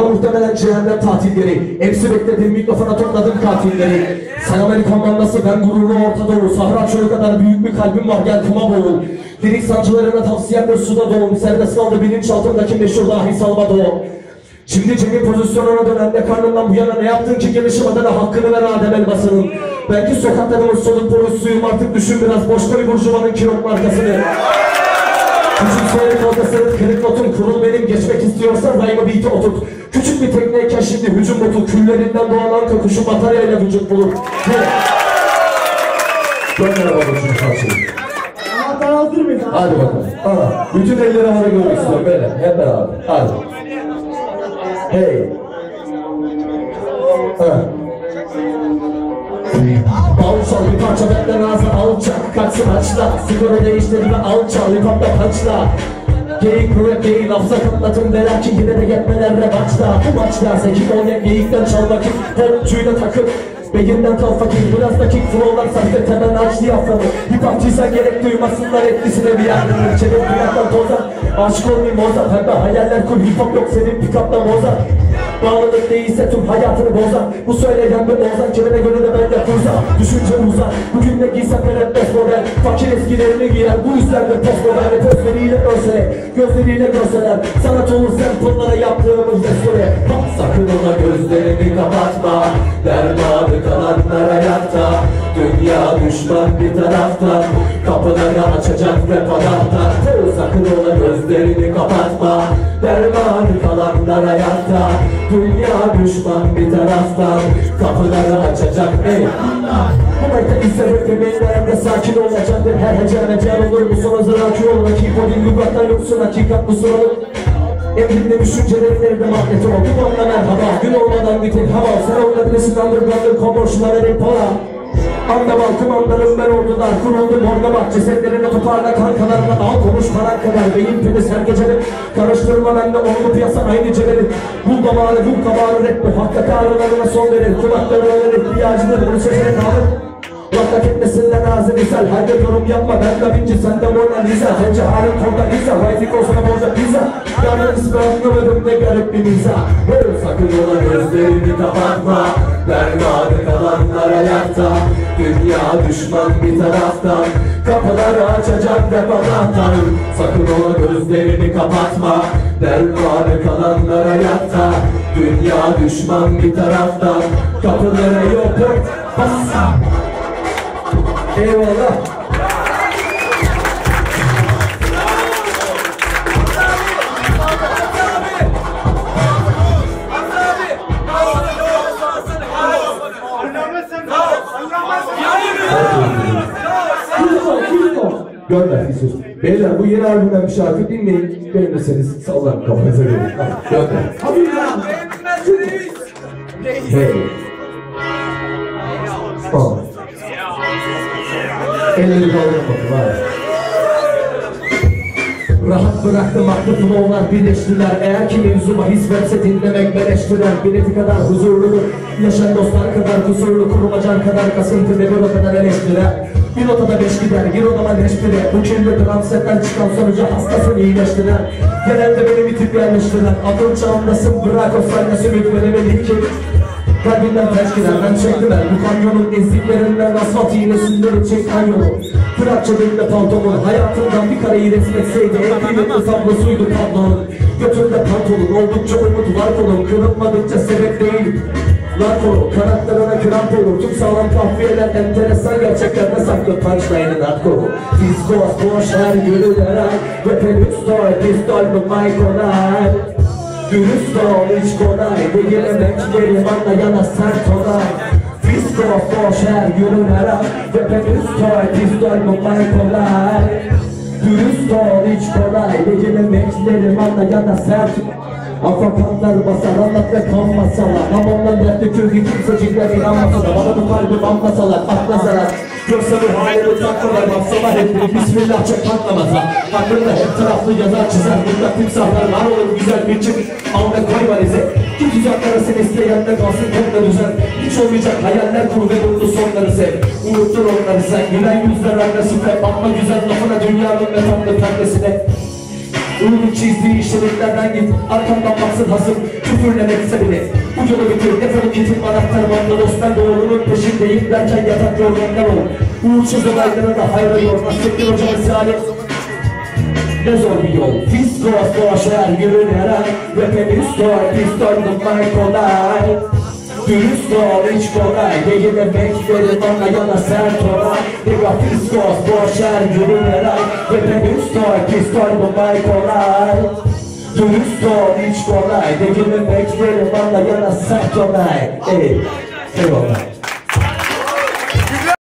Muhtemelen cehennem tatilleri. Hepsi beklediğim mikrofona topladım katilleri. Sen Amerikan mandası ben gururlu Orta Doğu. Sahra çölü kadar büyük bir kalbim var gel kuma boğul. Lirik sancılarına tavsiyemdir suda doğum. Serbest kaldı bilinçaltındaki meşhur dahi Salvador. Şimdi Cem'in pozisyonuna dönen de karnından bu yana ne yaptın ki gelişim adına hakkını ver Adem Elbası'nın. Belki sokaklarımız soluk boruş suyum artık düşün biraz. Boş koy burjuvanın kilot markasını Küçük seyir kavgasının kırık notun kurul benim geçmek istiyorsan rayma beat'i oturt. Küçük bir tekneyken şimdi hücum botu küllerinden doğan anka kuşu bataryayla vücut bulur. He. Gönder baba şunu parçayı Anahtar hazır mıyız? Hadi bakalım. Aa, bütün elleri havada görmek istiyorum. Böyle hep beraber. Hadi. Hey Benden ağzı alçak Kaçsın açla. Sigara değiştir ve alçal Hip hop'ta punchla Geyik rap değil laf sakatlatın ve lakin yine de yetmeler revaçta. Bu maçta zeki yem geyikten çal vakit Popçuyla takıp Beyinden kal fakir biraz da kick flowlar saklı temel aç diyaframı Hip hopçıysan gerek duymasınlar etkisine bir yerden Çevir duyaktan tozar. Aşık olmayayım Mozart. Pembe hayaller kur hip yok senin pick up'ta Mozart Bağlılık değilse tüm hayatını bozar. Bu söyleyen bir ozan Kimine göre de ben de kurza Düşünce uzar. Bugün ne giysem ben hep best model Fakir eskilerini giyer. Bu yüzden de post model Hep özleriyle görseler Gözleriyle görseler. Sanat olur sample'lara yaptığımız restore Bak sakın ona gözlerini kapatma. Dermanı kalanlar hayatta. Dünya düşman bir taraftan. Kapıları açacak rap anahtar Sakın ona gözlerini kapatma. Dermanı kalanlar hayatta Dünya düşman bir taraftan. Kapıları açacak ey Bu mekte ise beklemeyin sakin olacaktır. Her hece mecal olur. Bu son hazır akü ol Rakip o din lügattan yoksun. Hakikat bu sorun Emrinde düşüncelerin evde magneti ol Dumanla merhaba. Gün olmadan bitir hava. Sen olabilirsin. Underground'ın komşulara hep para Anda balkım anlarım ben ordular Kuruldum orada bak cesetlerini toparla kankalarına Al konuş paran kadar beyin pidis her gecenin Karıştırma benle oldu piyasa aynı cebeli Bul damarı bul kabarı rap bu. Hakka ağrılarına son verir. Kulaklarına verir. İhtiyacıdır bunu sesine kalır Lafta etmesinler ağzı misal Haydi yorum yapma. Ben da Vinci sen de Mona Lisa Sence halin tonda Lisa Haydi olsana borca pizza Yarın ismi anlamadım ne garip bir mizah Sakın ola gözlerini kapatma. Dermanı kalanlar ayakta Dünya düşman bir taraftan. Kapıları açacak rap anahtar Sakın ola gözlerini kapatma. Dermanı kalanlar ayakta Dünya düşman bir taraftan. Kapıları yok. Bassa Eyvallah. Gönder Fisus. Beyler bu yeni albümden bir şarkı dinleyin. Beğenirseniz sallarım kafanıza. Hadi, Gönder. Hadi ya. Hey. Oh. Elleri kaldırın bakın hadi. Rahat bıraktım aklı flowlar birleştiler. Eğer ki mevzuma hizmetse dinlemek beleştiler Bileti kadar huzurlu Yaşayan dostlar kadar kusurlu Kurumacan kadar kasıntı ve o kadar eleştirer Bir notada beş gider bir odama leş bile Bu kirli transetten çıkan sonucu hastasını iyileştirer Genelde beni bir tip yerleştirer Akıl çağındasın bırak o sayda sürüklemeli ki Kalbinden taş gider ben çektim el Bu kamyonun eziklerinden asfalt iğnesinleri çek kanyonu. Bırak cebimde paltomu Hayatımdan bir kareyi resim etseydi En kıymetli tablosuydu tablonun Götümde pantolon oldukça umut var kolum Kırılmadıkça sebep değil. Lan kolu kanatlarına kramp olur Tüm sağlam kahveler enteresan gerçekten ne saklı. Punchline'ın kolu. Diskos boş her yürü denen Rap'in üstü pistol mu mic olay Dürüst ol hiç kolay Değil emekleri bana yana sert olay Fisko boş her yürü merak Rap'in üstü pistol mu mic olay Dürüst ol hiç kolay Değil emekleri bana yana sert. Afakatlar basar anlat ve kan masalar Ama ondan dertli kökü kimsecikler inanmasa da. Bana bu kalbi anlasalar akla zarar Yoksa bu halimi takmalar Mafsama hep bir bismillah çok patlamaza Aklımda hep taraflı yazar çizer. Burada timsahlar var olur güzel bir çık Al ve koy valize. Git uzaklara sen isteyenle kalsın tonla düzen Hiç olmayacak hayaller kur ve mutlu sonları sev. Unuttur onları sen. Gülen yüzler annesi ve Bakma güzel lafına dünyanın ve tatlı perdesine Ruhun çizdiği şeritlerden git. Arkamdan baksın hasım Küfürlemekse bile. Bu yolu bitir. Defolup gidip anahtarım onda dostlar Doğrunun peşindeyim. Derken yatak yorganlar ol Uğursuz olaylara da hayra yorma Sektir hocam misali ne zor bir yol. Fiskos boşver yürün her an. Rap'e pistol pistol bulmak kolay Dürüst ol hiç kolay Değil. Emek verin ona yana sert olay. Nigga fiskos boşver yürün her an Rap'e pistol pistol bulmak kolay. Dürüst ol hiç kolay Değil. Emek verin ona yana sert olay. Ey Eyvallah